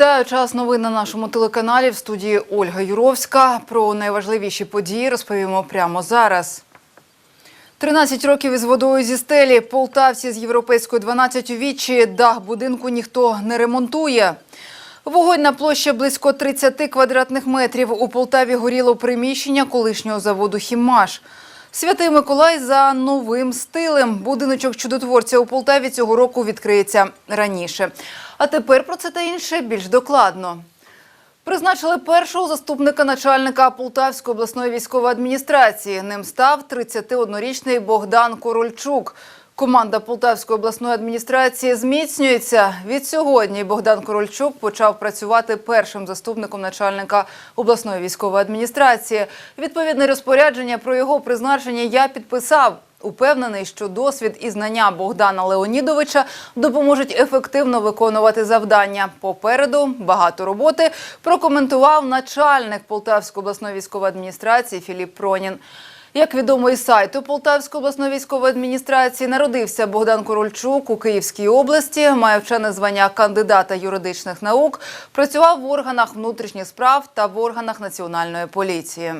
Вітаю час новин на нашому телеканалі в студії Ольга Юровська. Про найважливіші події розповімо прямо зараз. 13 років із водою зі стелі. Полтавці з європейської 12 у вічі. Дах будинку ніхто не ремонтує. Вогонь на площі близько 30 квадратних метрів. У Полтаві горіло приміщення колишнього заводу «Хімаш». Святий Миколай за новим стилем. Будиночок чудотворця у Полтаві цього року відкриється раніше. А тепер про це та інше більш докладно. Призначили першого заступника начальника Полтавської обласної військової адміністрації. Ним став 31-річний Богдан Корольчук. Команда Полтавської обласної адміністрації зміцнюється. Від сьогодні Богдан Корольчук почав працювати першим заступником начальника обласної військової адміністрації. Відповідне розпорядження про його призначення я підписав. Упевнений, що досвід і знання Богдана Леонідовича допоможуть ефективно виконувати завдання. Попереду багато роботи прокоментував начальник Полтавської обласної військової адміністрації Філіп Пронін. Як відомо із сайту Полтавської обласної військової адміністрації, народився Богдан Корольчук у Київській області, має вчене звання кандидата юридичних наук, працював в органах внутрішніх справ та в органах національної поліції.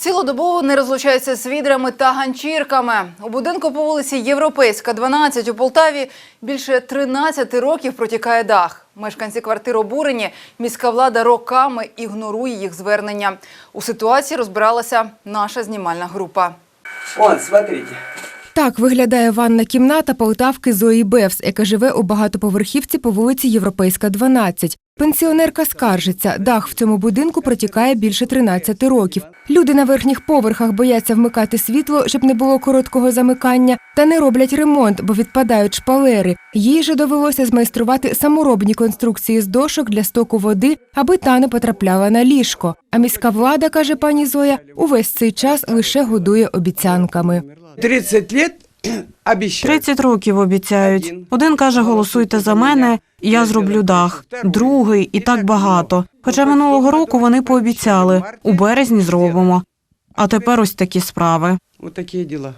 Цілодобово не розлучаються з відрами та ганчірками. У будинку по вулиці Європейська, 12 у Полтаві більше 13 років протікає дах. Мешканці квартир обурені. Міська влада роками ігнорує їх звернення. У ситуації розбиралася наша знімальна група. Вон, смотрите. Так виглядає ванна кімната Полтавки Зої Бевс, яка живе у багатоповерхівці по вулиці Європейська, 12. Пенсіонерка скаржиться, дах в цьому будинку протікає більше 13 років. Люди на верхніх поверхах бояться вмикати світло, щоб не було короткого замикання, та не роблять ремонт, бо відпадають шпалери. Їй же довелося змайструвати саморобні конструкції з дошок для стоку води, аби та не потрапляла на ліжко. А міська влада, каже пані Зоя, увесь цей час лише годує обіцянками. 30 лет обещают. 30 років обіцяють. Один каже, голосуйте за мене, і я зроблю дах. Другий і так багато. Хоча минулого року вони пообіцяли у березні зробимо. А тепер ось такі справи. Вот такие дела.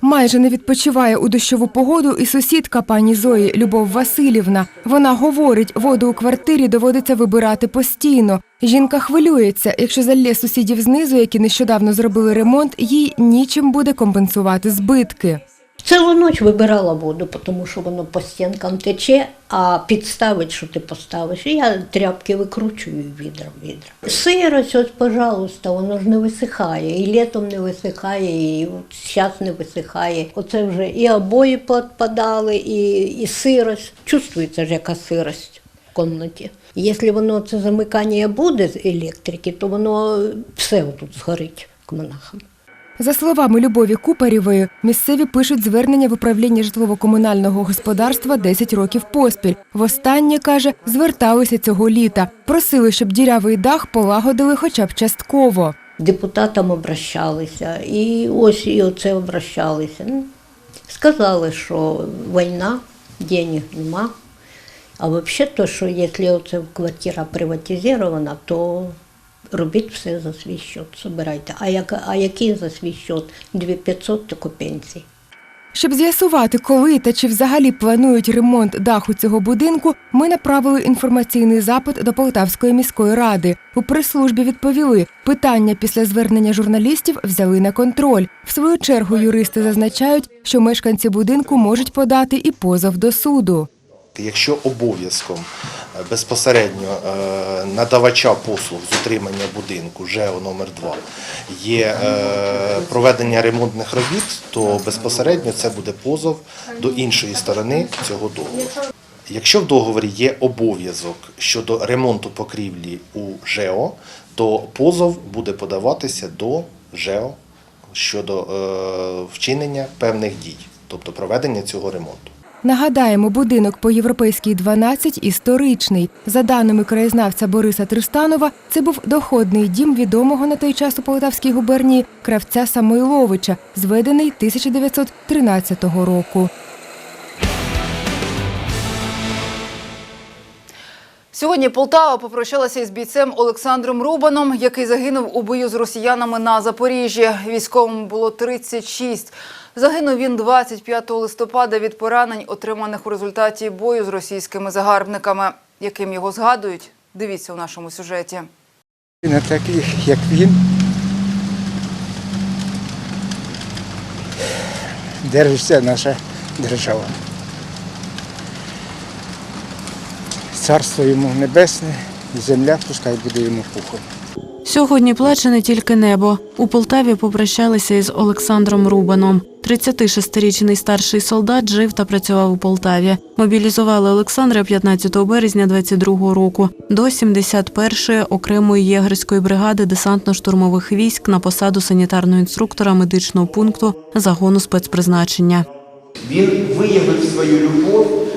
Майже не відпочиває у дощову погоду і сусідка пані Зої Любов Васильівна. Вона говорить, воду у квартирі доводиться вибирати постійно. Жінка хвилюється, якщо залє сусідів знизу, які нещодавно зробили ремонт, їй нічим буде компенсувати збитки. Цілу ніч вибирала воду, тому що воно по стінкам тече, а підставить, що ти поставиш. І я тряпки викручую відра в відра. Сирость, ось, пожалуйста, воно ж не висихає. І літом не висихає, і зараз не висихає. Оце вже і обої підпадали, і, і сирость. Чувствується ж яка сирость в кімнаті. Якщо воно це замикання буде з електрики, то воно все тут згорить к монахам. За словами Любові Купарєвої, місцеві пишуть звернення в управління житлово-комунального господарства 10 років поспіль. Востаннє, каже, зверталися цього літа. Просили, щоб дірявий дах полагодили хоча б частково. депутатам обращалися, і ось і оце обращалися. Ну, Сказали, що війна, денег нема. А взагалі, то, що якщо це квартира приватизована, то робіть все за свій счет, собирайте. А, як, а який за свій счет? 2500 тако пенсії. Щоб з'ясувати, коли та чи взагалі планують ремонт даху цього будинку, ми направили інформаційний запит до Полтавської міської ради. У прес-службі відповіли, питання після звернення журналістів взяли на контроль. В свою чергу юристи зазначають, що мешканці будинку можуть подати і позов до суду. Якщо обов'язком е, безпосередньо е, надавача послуг з утримання будинку ЖЕО номер 2 є е, проведення ремонтних робіт, то безпосередньо це буде позов до іншої сторони цього договору. Якщо в договорі є обов'язок щодо ремонту покрівлі у ЖЕО, то позов буде подаватися до ЖЕО щодо вчинення певних дій, тобто проведення цього ремонту. Нагадаємо, будинок по європейській 12 історичний. За даними краєзнавця Бориса Тристанова, це був доходний дім відомого на той час у Полтавській губернії кравця Самойловича, зведений 1913 року. Сьогодні Полтава попрощалася із бійцем Олександром Рубаном, який загинув у бою з росіянами на Запоріжжі. Військовому було 36. Загинув він 25 листопада від поранень, отриманих у результаті бою з російськими загарбниками. Яким його згадують? Дивіться у нашому сюжеті. На таких, як він, держиться наша держава. Царство йому небесне, земля пускай буде йому пухом. Сьогодні плаче не тільки небо. У Полтаві попрощалися із Олександром Рубаном. 36-річний старший солдат жив та працював у Полтаві. Мобілізували Олександра 15 березня 22 року до 71-ї окремої єгерської бригади десантно-штурмових військ на посаду санітарного інструктора медичного пункту загону спецпризначення. Він виявив свою любов,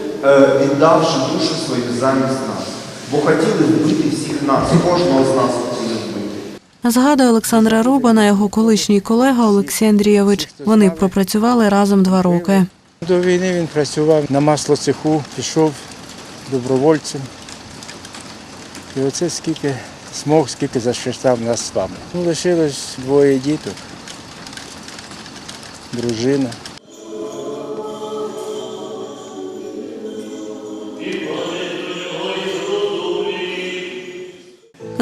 віддавши душу свою замість нас. Бо хотіли вбити всіх нас, кожного з нас хотіли вбити. Згадує Олександра Рубана його колишній колега Олексій Андрійович. Вони пропрацювали разом два роки. До війни він працював на маслоцеху, пішов добровольцем. І оце скільки змог, скільки защищав нас з вами. Ну, лишилось двоє діток, дружина.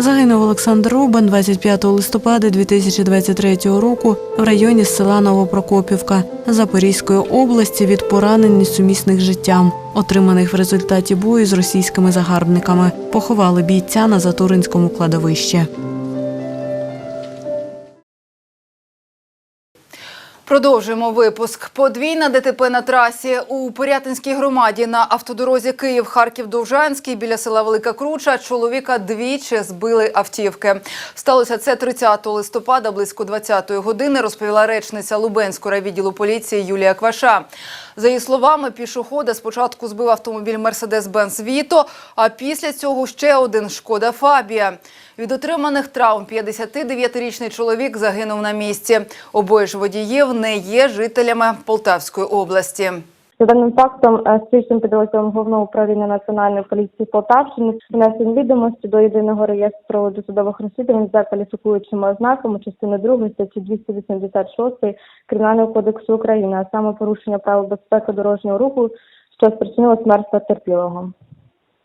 Загинув Олександр Рубан 25 листопада 2023 року в районі села Новопрокопівка Запорізької області від поранень несумісних життям, отриманих в результаті бою з російськими загарбниками. Поховали бійця на Затуринському кладовищі. Продовжуємо випуск. Подвійна ДТП на трасі у Порятинській громаді на автодорозі Київ-Харків-Довжанський біля села Велика Круча чоловіка двічі збили автівки. Сталося це 30 листопада близько 20-ї години, розповіла речниця Лубенського райвідділу поліції Юлія Кваша. За її словами, пішохода спочатку збив автомобіль Мерседес-Бенц Віто, а після цього ще один Шкода Фабія. Від отриманих травм 59-річний чоловік загинув на місці. Обоє ж водіїв не є жителями Полтавської області. За даним фактом, е, слідчим підрозділом головного управління національної поліції Полтавщини внесені відомості до єдиного реєстру досудових розслідувань за кваліфікуючими ознаками частини 2 статті 286 Кримінального кодексу України, а саме порушення правил безпеки дорожнього руху, що спричинило смерть потерпілого.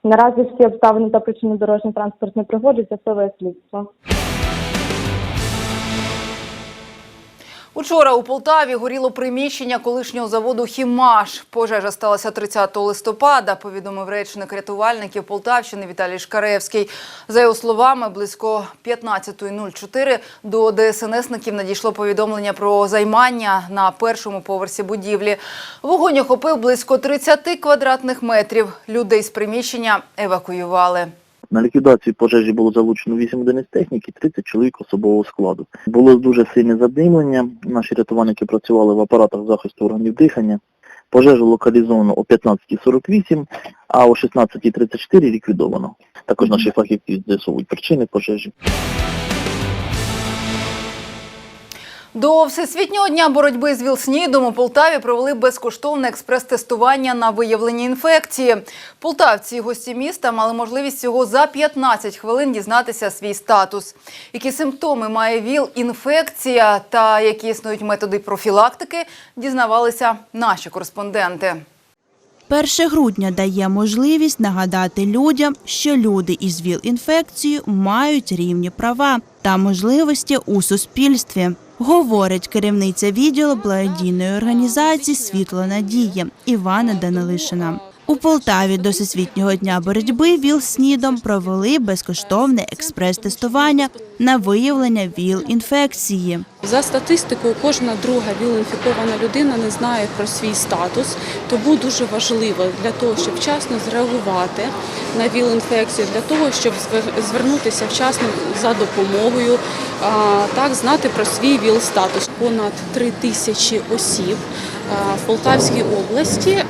Наразі всі обставини та причини дорожньо-транспортної пригоди з'ясовує слідство. Учора у Полтаві горіло приміщення колишнього заводу «Хімаш». Пожежа сталася 30 листопада, повідомив речник рятувальників Полтавщини Віталій Шкаревський. За його словами, близько 15.04 до ДСНСників надійшло повідомлення про займання на першому поверсі будівлі. Вогонь охопив близько 30 квадратних метрів. Людей з приміщення евакуювали. На ліквідацію пожежі було залучено 8 одиниць техніки, 30 чоловік особового складу. Було дуже сильне задимлення. Наші рятувальники працювали в апаратах захисту органів дихання. Пожежу локалізовано о 15.48, а о 16.34 ліквідовано. Також наші фахівці з'ясовують причини пожежі. До Всесвітнього дня боротьби з ВІЛ-СНІДом у Полтаві провели безкоштовне експрес-тестування на виявлені інфекції. Полтавці і гості міста мали можливість всього за 15 хвилин дізнатися свій статус. Які симптоми має ВІЛ-інфекція та які існують методи профілактики, дізнавалися наші кореспонденти. 1 грудня дає можливість нагадати людям, що люди із ВІЛ-інфекцією мають рівні права та можливості у суспільстві. Говорить керівниця відділу благодійної організації Світло надії Івана Данилишина. У Полтаві до Всесвітнього дня боротьби ВІЛ-СНІДом провели безкоштовне експрес-тестування на виявлення ВІЛ-інфекції. За статистикою, кожна друга ВІЛ-інфікована людина не знає про свій статус, тому дуже важливо для того, щоб вчасно зреагувати на ВІЛ-інфекцію, для того, щоб звер- звернутися вчасно за допомогою, так знати про свій ВІЛ-статус. понад 3 тисячі осіб в Полтавській області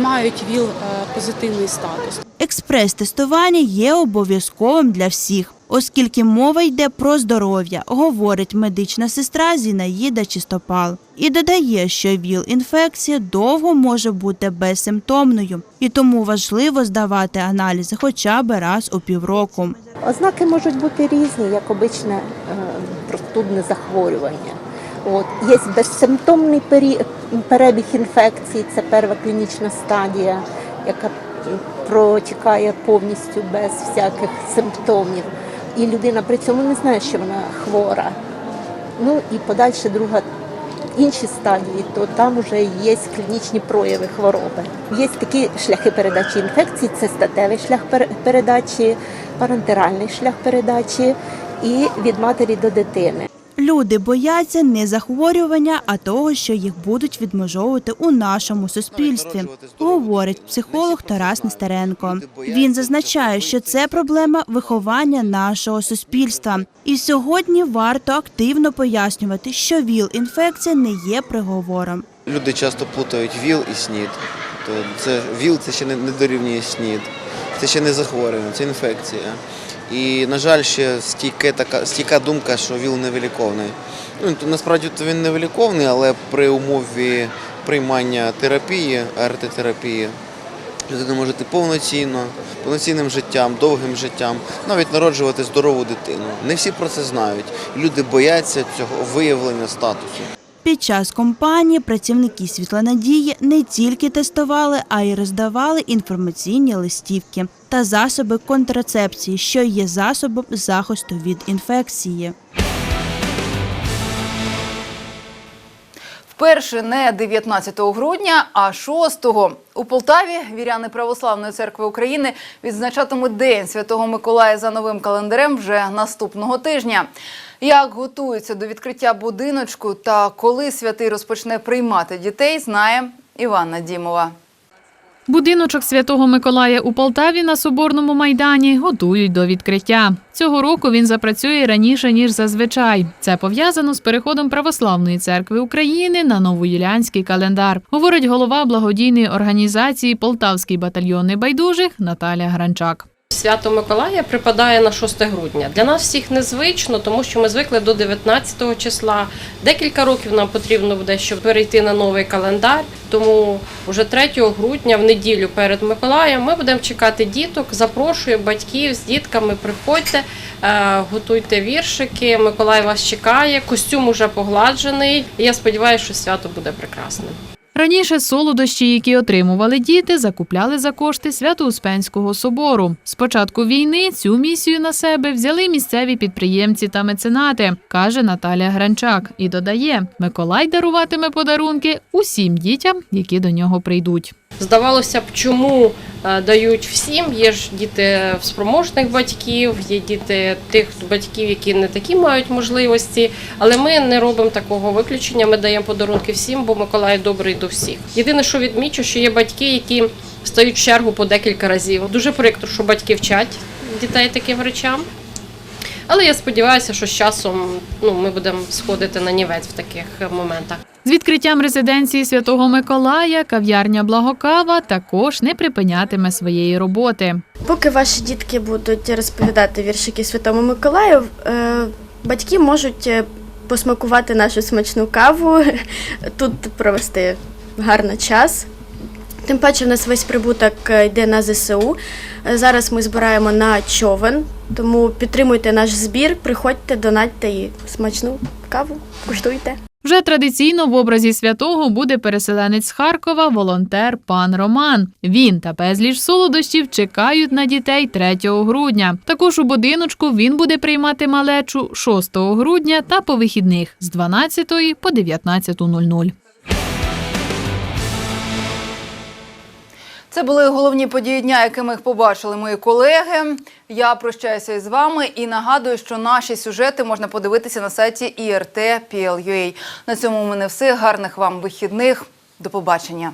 мають ВІЛ е, позитивний статус. Експрес-тестування є обов'язковим для всіх, оскільки мова йде про здоров'я, говорить медична сестра Зінаїда Чистопал. І додає, що ВІЛ-інфекція довго може бути безсимптомною, і тому важливо здавати аналізи хоча б раз у півроку. Ознаки можуть бути різні, як обичне е, простудне захворювання. От. Є безсимптомний перебіг інфекції, це перша клінічна стадія, яка протікає повністю без всяких симптомів. І людина при цьому не знає, що вона хвора. Ну і подальше друга інші стадії, то там вже є клінічні прояви хвороби. Є такі шляхи передачі інфекцій, це статевий шлях передачі, парентеральний шлях передачі і від матері до дитини. Люди бояться не захворювання, а того, що їх будуть відмежовувати у нашому суспільстві, говорить психолог Тарас Нестеренко. Він зазначає, що це проблема виховання нашого суспільства. І сьогодні варто активно пояснювати, що ВІЛ-інфекція не є приговором. Люди часто плутають ВІЛ і СНІД. То це ВІЛ це ще не, дорівнює СНІД. Це ще не захворювання, це інфекція. І, на жаль, ще стійка така стійка думка, що ВІЛ невиліковний. Ну, насправді то він невиліковний, але при умові приймання терапії, АРТ-терапії, людина може жити повноцінно, повноцінним життям, довгим життям, навіть народжувати здорову дитину. Не всі про це знають. Люди бояться цього виявлення статусу. Під час кампанії працівники Світлонадії не тільки тестували, а й роздавали інформаційні листівки та засоби контрацепції, що є засобом захисту від інфекції. Вперше не 19 грудня, а 6-го. У Полтаві віряни Православної церкви України відзначатимуть День Святого Миколая за новим календарем вже наступного тижня. Як готуються до відкриття будиночку та коли святий розпочне приймати дітей, знає Іванна Дімова. Будиночок Святого Миколая у Полтаві на Соборному майдані готують до відкриття. Цього року він запрацює раніше ніж зазвичай. Це пов'язано з переходом Православної церкви України на новоюліанський календар, говорить голова благодійної організації Полтавський батальйон небайдужих Наталя Гранчак. Свято Миколая припадає на 6 грудня. Для нас всіх незвично, тому що ми звикли до 19 числа. Декілька років нам потрібно буде, щоб перейти на новий календар. Тому вже 3 грудня, в неділю перед Миколаєм, ми будемо чекати діток. Запрошую батьків з дітками. Приходьте, е, готуйте віршики. Миколай вас чекає. Костюм уже погладжений. Я сподіваюся, що свято буде прекрасним. Раніше солодощі, які отримували діти, закупляли за кошти Свято-Успенського собору. З початку війни цю місію на себе взяли місцеві підприємці та меценати, каже Наталя Гранчак. І додає, Миколай даруватиме подарунки усім дітям, які до нього прийдуть. Здавалося б, чому е, дають всім. Є ж діти спроможних батьків, є діти тих батьків, які не такі мають можливості. Але ми не робимо такого виключення. Ми даємо подарунки всім, бо Миколай добрий до всіх. Єдине, що відмічу, що є батьки, які стають в чергу по декілька разів. Дуже прикро, що батьки вчать дітей таким речам. Але я сподіваюся, що з часом ну, ми будемо сходити на нівець в таких моментах. З відкриттям резиденції Святого Миколая кав'ярня Благокава також не припинятиме своєї роботи. Поки ваші дітки будуть розповідати віршики Святому Миколаю, е, батьки можуть е, посмакувати нашу смачну каву, тут провести гарний час. Тим паче, в нас весь прибуток е, йде на ЗСУ. Зараз ми збираємо на човен, тому підтримуйте наш збір, приходьте, донатьте і смачну каву, куштуйте. Вже традиційно в образі святого буде переселенець з Харкова, волонтер пан Роман. Він та безліч солодощів чекають на дітей 3 грудня. Також у будиночку він буде приймати малечу 6 грудня та по вихідних з 12 по 19.00. Це були головні події дня, якими побачили мої колеги. Я прощаюся із вами і нагадую, що наші сюжети можна подивитися на сайті IRT.PL.UA. На цьому у мене все. Гарних вам вихідних. До побачення.